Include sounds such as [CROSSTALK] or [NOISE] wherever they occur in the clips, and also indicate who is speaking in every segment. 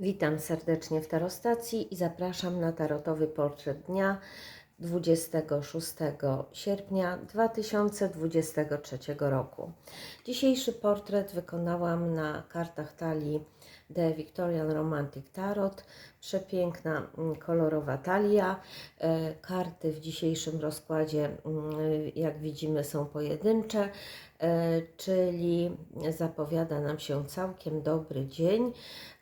Speaker 1: Witam serdecznie w Tarostacji i zapraszam na tarotowy portret dnia 26 sierpnia 2023 roku. Dzisiejszy portret wykonałam na kartach talii The Victorian Romantic Tarot. Przepiękna, mm, kolorowa talia. E, Karty w dzisiejszym rozkładzie, mm, jak widzimy, są pojedyncze, e, czyli zapowiada nam się całkiem dobry dzień,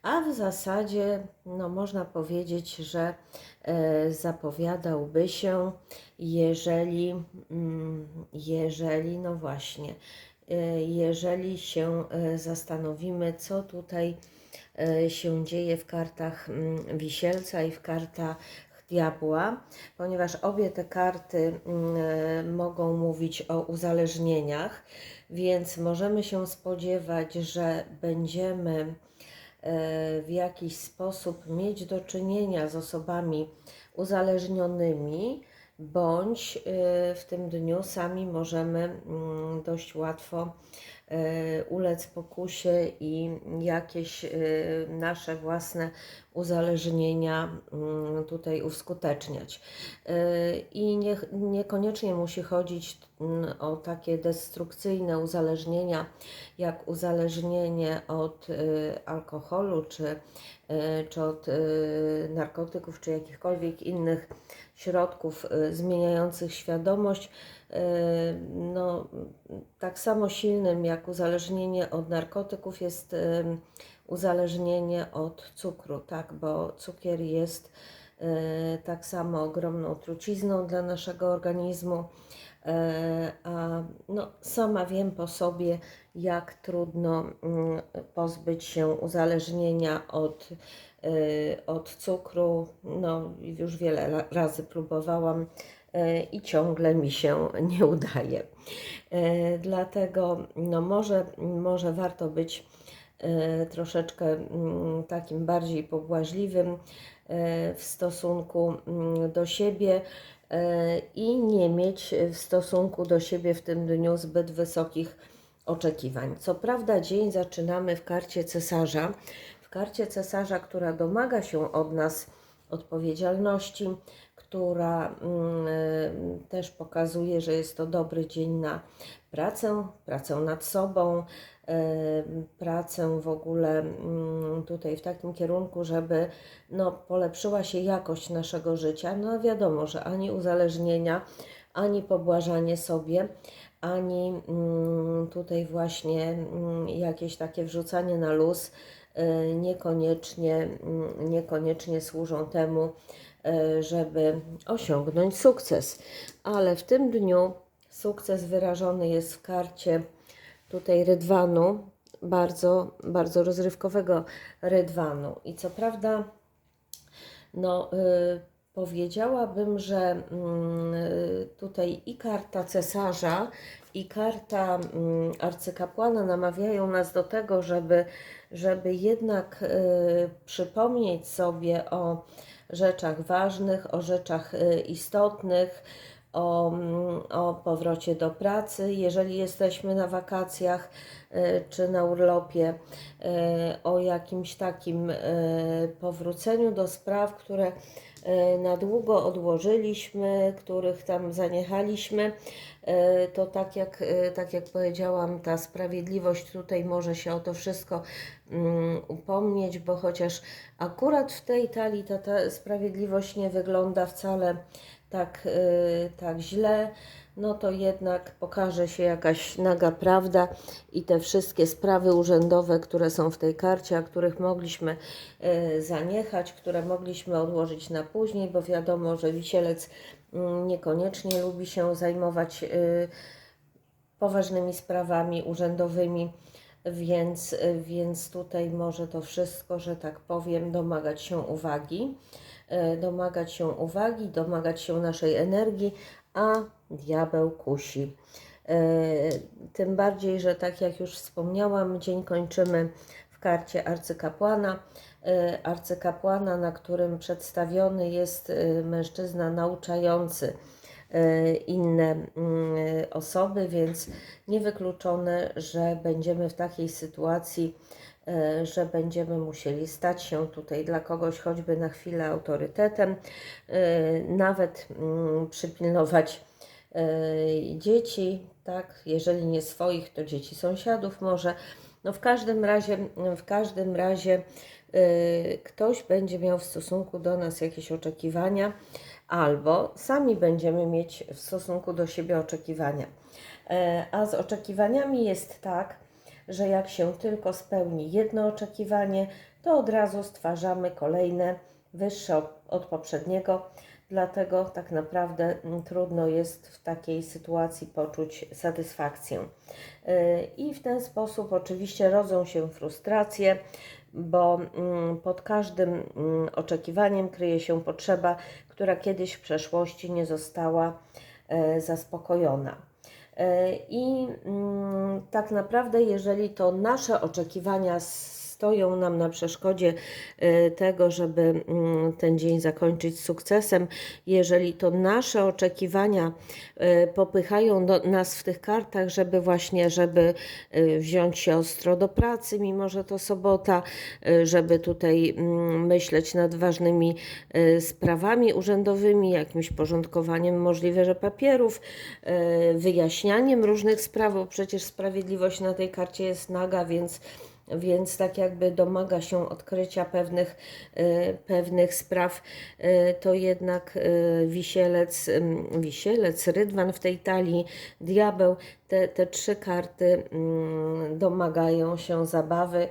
Speaker 1: a w zasadzie no, można powiedzieć, że e, zapowiadałby się, jeżeli, mm, jeżeli, no właśnie, jeżeli się zastanowimy, co tutaj się dzieje w kartach mm, Wisielca i w kartach Diabła, ponieważ obie te karty mm, e, mogą mówić o uzależnieniach, więc możemy się spodziewać, że będziemy e, w jakiś sposób mieć do czynienia z osobami uzależnionymi, bądź w tym dniu sami możemy mm, dość łatwo ulec pokusie i jakieś e, nasze własne uzależnienia mm, tutaj uskuteczniać. E, I nie, niekoniecznie musi chodzić mm, o takie destrukcyjne uzależnienia, jak uzależnienie od e, alkoholu, czy, e, czy od narkotyków, czy jakichkolwiek innych środków zmieniających świadomość. No, tak samo silnym jak uzależnienie od narkotyków jest uzależnienie od cukru, tak, bo cukier jest e, tak samo ogromną trucizną dla naszego organizmu. E, A no, sama wiem po sobie, jak trudno mm, pozbyć się uzależnienia od, e, od cukru. No, już wiele razy próbowałam i ciągle mi się [LAUGHS] nie udaje. Dlatego no, może, może warto być troszeczkę mm, takim bardziej pobłażliwym e, w stosunku mm, do siebie e, i nie mieć w stosunku do siebie w tym dniu zbyt wysokich oczekiwań. Co prawda, dzień zaczynamy w karcie cesarza, w karcie cesarza, która domaga się od nas odpowiedzialności, która mm, e, też pokazuje, że jest to dobry dzień na pracę, pracę nad sobą, e, pracę w ogóle mm, tutaj w takim kierunku, żeby no, polepszyła się jakość naszego życia. No wiadomo, że ani uzależnienia, ani pobłażanie sobie, ani mm, tutaj właśnie mm, jakieś takie wrzucanie na luz e, niekoniecznie, niekoniecznie służą temu, e, żeby osiągnąć sukces. Ale w tym dniu sukces wyrażony jest w karcie tutaj rydwanu, bardzo, bardzo rozrywkowego rydwanu. I co prawda, no, y, powiedziałabym, że y, tutaj i karta cesarza, i karta mm, arcykapłana namawiają nas do tego, żeby, żeby jednak y, przypomnieć sobie o rzeczach ważnych, o rzeczach y, istotnych, o, o powrocie do pracy, jeżeli jesteśmy na wakacjach y, czy na urlopie, y, o jakimś takim y, powróceniu do spraw, które na długo odłożyliśmy, których tam zaniechaliśmy, to tak jak, tak jak powiedziałam, ta sprawiedliwość tutaj może się o to wszystko mm, upomnieć, bo chociaż akurat w tej talii ta, ta sprawiedliwość nie wygląda wcale tak, y, tak źle, no to jednak pokaże się jakaś naga prawda i te wszystkie sprawy urzędowe, które są w tej karcie, a których mogliśmy y, zaniechać, które mogliśmy odłożyć na później, bo wiadomo, że wisielec mm, niekoniecznie lubi się zajmować y, poważnymi sprawami urzędowymi, więc, więc tutaj może to wszystko, że tak powiem, domagać się uwagi, domagać się uwagi, domagać się naszej energii, a diabeł kusi. E, Tym bardziej, że tak jak już wspomniałam, dzień kończymy w karcie arcykapłana. E, Arcykapłana, na którym przedstawiony jest e, mężczyzna nauczający e, inne mm, osoby, więc niewykluczone, że będziemy w takiej sytuacji e, że będziemy musieli stać się tutaj dla kogoś choćby na chwilę autorytetem, e, nawet mm, przypilnować e, dzieci, tak, jeżeli nie swoich, to dzieci sąsiadów może. No w każdym razie, w każdym razie ktoś będzie miał w stosunku do nas jakieś oczekiwania, albo sami będziemy mieć w stosunku do siebie oczekiwania. E, A z oczekiwaniami jest tak, że jak się tylko spełni jedno oczekiwanie, to od razu stwarzamy kolejne wyższe od- poprzedniego. Dlatego tak naprawdę mm, trudno jest w takiej sytuacji poczuć satysfakcję. Yy, I w ten sposób oczywiście rodzą się frustracje, bo mm, pod każdym mm, oczekiwaniem kryje się potrzeba, która kiedyś w przeszłości nie została e, zaspokojona. E, I mm, tak naprawdę, jeżeli to nasze oczekiwania stoją nam na przeszkodzie e, tego, żeby mm, ten dzień zakończyć sukcesem, jeżeli to nasze oczekiwania e, popychają do nas w tych kartach, żeby właśnie, żeby e, wziąć się ostro do pracy, mimo że to sobota, żeby tutaj mm, myśleć nad ważnymi sprawami urzędowymi, jakimś porządkowaniem możliwe, że papierów, wyjaśnianiem różnych spraw, bo przecież sprawiedliwość na tej karcie jest naga, więc więc tak jakby domaga się odkrycia pewnych, e, pewnych spraw, e, to jednak e, wisielec, em, wisielec, rydwan w tej talii, diabeł, te, te trzy karty mm, domagają się zabawy,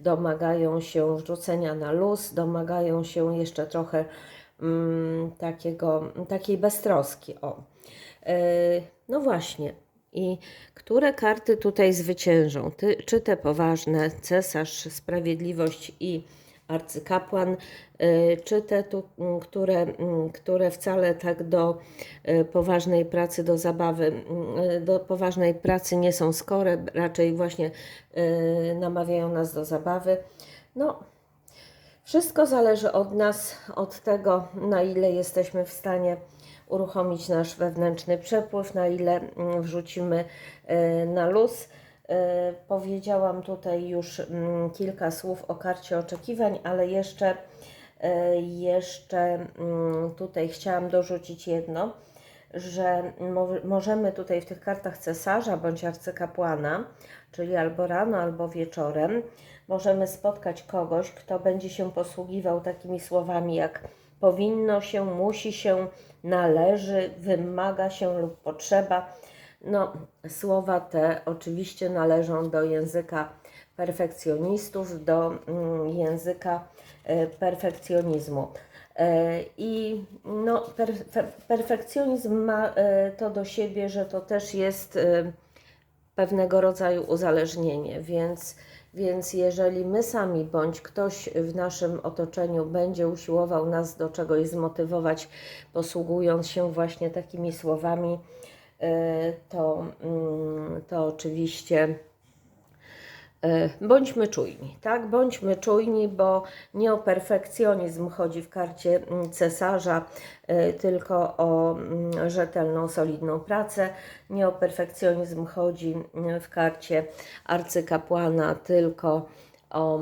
Speaker 1: domagają się wrzucenia na luz, domagają się jeszcze trochę mm, takiego, takiej beztroski. O. No właśnie. I które karty tutaj zwyciężą? Ty, czy te poważne, cesarz, sprawiedliwość i arcykapłan, y, czy te, tu, które, które wcale tak do y, poważnej pracy, do zabawy, y, do poważnej pracy nie są skore, raczej właśnie namawiają nas do zabawy. No, wszystko zależy od nas, od tego, na ile jesteśmy w stanie uruchomić nasz wewnętrzny przepływ, na ile mm, wrzucimy e, na luz. E, Powiedziałam tutaj już mm, kilka słów o karcie oczekiwań, ale jeszcze, e, jeszcze mm, tutaj chciałam dorzucić jedno, że mo- możemy tutaj w tych kartach cesarza bądź arcykapłana, czyli albo rano, albo wieczorem, możemy spotkać kogoś, kto będzie się posługiwał takimi słowami jak powinno się, musi się, należy, wymaga się lub potrzeba. No, słowa te oczywiście należą do języka perfekcjonistów, do mm, języka e, perfekcjonizmu. E, I no, per, per, perfekcjonizm ma e, to do siebie, że to też jest pewnego rodzaju uzależnienie, więc, więc jeżeli my sami bądź ktoś w naszym otoczeniu będzie usiłował nas do czegoś zmotywować, posługując się właśnie takimi słowami, e, to, mm, to oczywiście. E, Bądźmy czujni, tak? Bądźmy czujni, bo nie o perfekcjonizm chodzi w karcie mm, cesarza, e, tylko o mm, rzetelną, solidną pracę. Nie o perfekcjonizm chodzi mm, w karcie arcykapłana, tylko o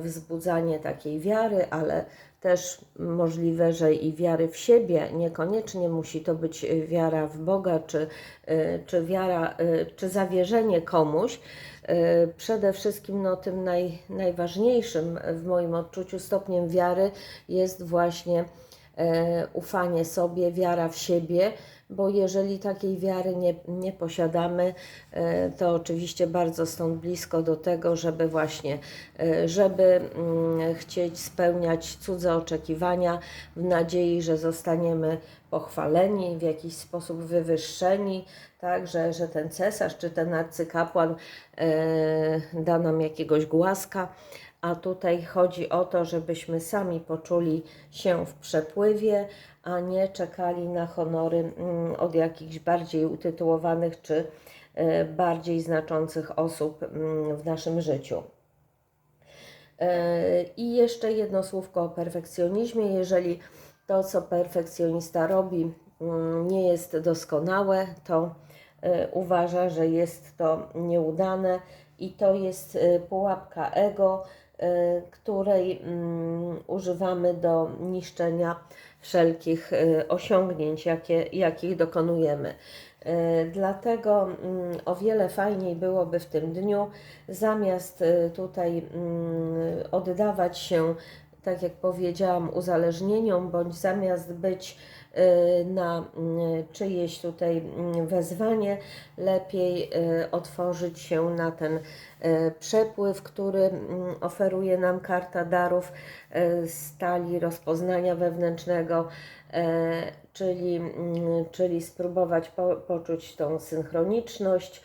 Speaker 1: wzbudzanie takiej wiary, ale też możliwe, że i wiary w siebie. Niekoniecznie musi to być y, wiara w Boga, czy, y, czy wiara, y, czy zawierzenie komuś. Przede wszystkim no, tym naj, najważniejszym w moim odczuciu stopniem wiary jest właśnie e, ufanie sobie, wiara w siebie, bo jeżeli takiej wiary nie, nie posiadamy, e, to oczywiście bardzo stąd blisko do tego, żeby właśnie, e, żeby mm, chcieć spełniać cudze oczekiwania w nadziei, że zostaniemy pochwaleni, w jakiś sposób wywyższeni, tak, że, że ten cesarz czy ten arcykapłan e, da nam jakiegoś głaska, a tutaj chodzi o to, żebyśmy sami poczuli się w przepływie, a nie czekali na honory mm, od jakichś bardziej utytułowanych czy e, bardziej znaczących osób mm, w naszym życiu. E, I jeszcze jedno słówko o perfekcjonizmie. Jeżeli to, co perfekcjonista robi, mm, nie jest doskonałe, to e, uważa, że jest to nieudane, i to jest y, pułapka ego, y, której mm, używamy do niszczenia wszelkich y, osiągnięć, jakie, jakich dokonujemy. Dlatego mm, o wiele fajniej byłoby w tym dniu, zamiast tutaj mm, oddawać się, tak jak powiedziałam, uzależnieniom, bądź zamiast być na mm, czyjeś tutaj mm, wezwanie, lepiej y, otworzyć się na ten y, przepływ, który oferuje nam karta darów y, stali rozpoznania wewnętrznego, czyli, czyli spróbować po, poczuć tą synchroniczność,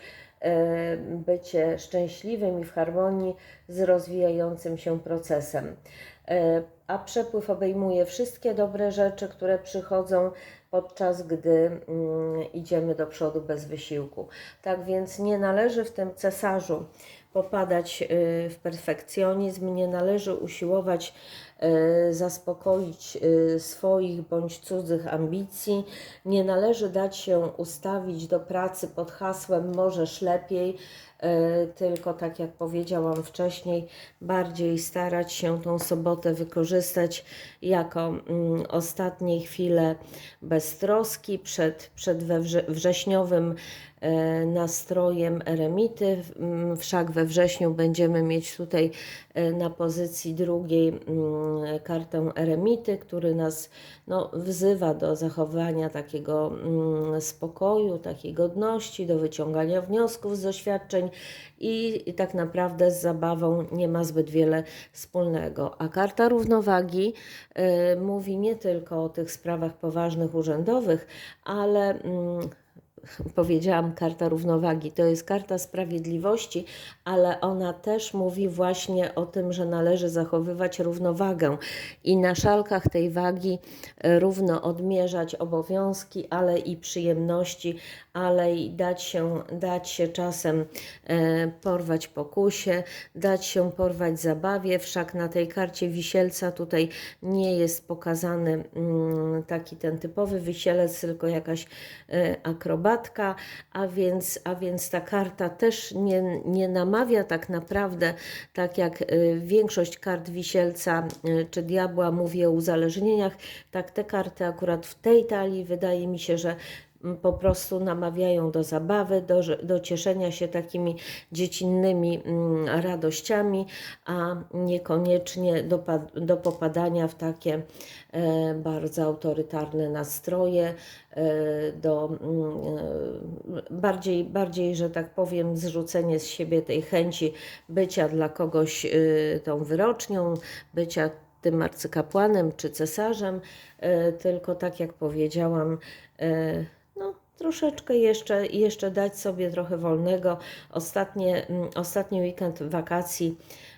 Speaker 1: bycie szczęśliwym i w harmonii z rozwijającym się procesem. E, A przepływ obejmuje wszystkie dobre rzeczy, które przychodzą podczas gdy mm, idziemy do przodu bez wysiłku. Tak więc nie należy w tym cesarzu popadać y, w perfekcjonizm, nie należy usiłować y, zaspokoić y, swoich bądź cudzych ambicji, nie należy dać się ustawić do pracy pod hasłem możesz lepiej, tylko tak jak powiedziałam wcześniej, bardziej starać się tą sobotę wykorzystać jako mm, ostatnie chwile beztroski przed, przed wrześniowym nastrojem eremity. Mm, Wszak we wrześniu będziemy mieć tutaj e, na pozycji drugiej mm, kartę eremity, który nas no, wzywa do zachowania takiego mm, spokoju, takiej godności, do wyciągania wniosków z doświadczeń i, i tak naprawdę z zabawą nie ma zbyt wiele wspólnego. A karta równowagi y, mówi nie tylko o tych sprawach poważnych, urzędowych, ale mm, powiedziałam karta równowagi, to jest karta sprawiedliwości, ale ona też mówi właśnie o tym, że należy zachowywać równowagę. I na szalkach tej wagi e, równo odmierzać obowiązki, ale i przyjemności, ale i dać się, dać się czasem e, porwać pokusie, dać się porwać zabawie, wszak na tej karcie wisielca tutaj nie jest pokazany mm, taki ten typowy wisielec, tylko jakaś e, a więc, a więc ta karta też nie, nie namawia tak naprawdę, tak jak e, większość kart wisielca e, czy diabła mówi o uzależnieniach, tak te karty akurat w tej talii wydaje mi się, że po prostu namawiają do zabawy, do, do cieszenia się takimi dziecinnymi mm, radościami, a niekoniecznie do, do popadania w takie e, bardzo autorytarne nastroje, e, do mm, e, bardziej, bardziej, że tak powiem, zrzucenie z siebie tej chęci bycia dla kogoś tą wyrocznią, bycia tym arcykapłanem czy cesarzem, tylko tak jak powiedziałam, troszeczkę jeszcze, jeszcze dać sobie trochę wolnego. Ostatnie, mm, ostatni weekend wakacji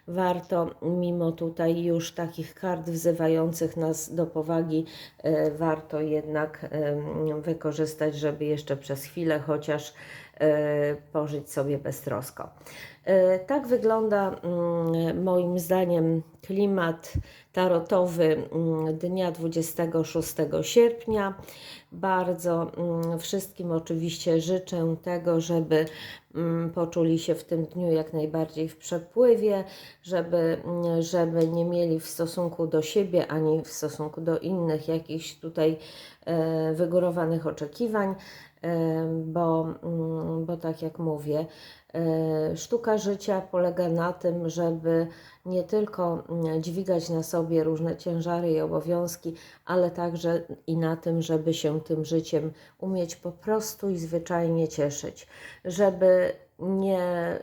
Speaker 1: warto, mimo tutaj już takich kart wzywających nas do powagi, e, warto jednak em, wykorzystać, żeby jeszcze przez chwilę chociaż e, pożyć sobie beztrosko. E, Tak wygląda mm, moim zdaniem klimat tarotowy mm, dnia 26 sierpnia. Bardzo mm, wszystkim oczywiście życzę tego, żeby mm, poczuli się w tym dniu jak najbardziej w przepływie, żeby, żeby nie mieli w stosunku do siebie ani w stosunku do innych jakichś tutaj e, wygórowanych oczekiwań, bo, mm, bo tak jak mówię, e, sztuka życia polega na tym, żeby nie tylko mm, dźwigać na sobie różne ciężary i obowiązki, ale także i na tym, żeby się tym życiem umieć po prostu i zwyczajnie cieszyć, żeby nie,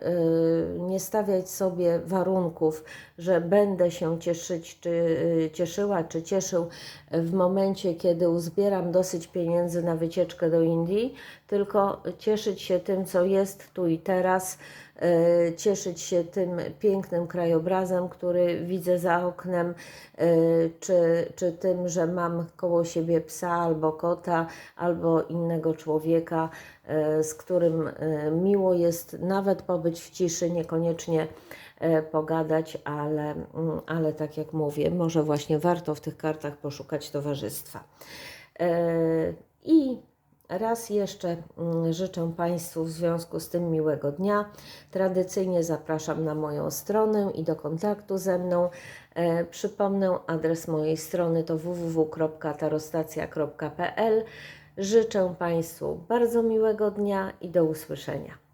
Speaker 1: y, nie stawiać sobie warunków, że będę się cieszyć, czy y, cieszyła, czy cieszył w momencie, kiedy uzbieram dosyć pieniędzy na wycieczkę do Indii, tylko cieszyć się tym, co jest tu i teraz, cieszyć się tym pięknym krajobrazem, który widzę za oknem, y, czy, czy tym, że mam koło siebie psa albo kota, albo innego człowieka, y, z którym y, miło jest nawet pobyć w ciszy, niekoniecznie pogadać, ale, mm, ale tak jak mówię, może właśnie warto w tych kartach poszukać towarzystwa. I raz jeszcze mm, życzę Państwu w związku z tym miłego dnia. Tradycyjnie zapraszam na moją stronę i do kontaktu ze mną. E, przypomnę, adres mojej strony to www.tarostacja.pl. Życzę Państwu bardzo miłego dnia i do usłyszenia.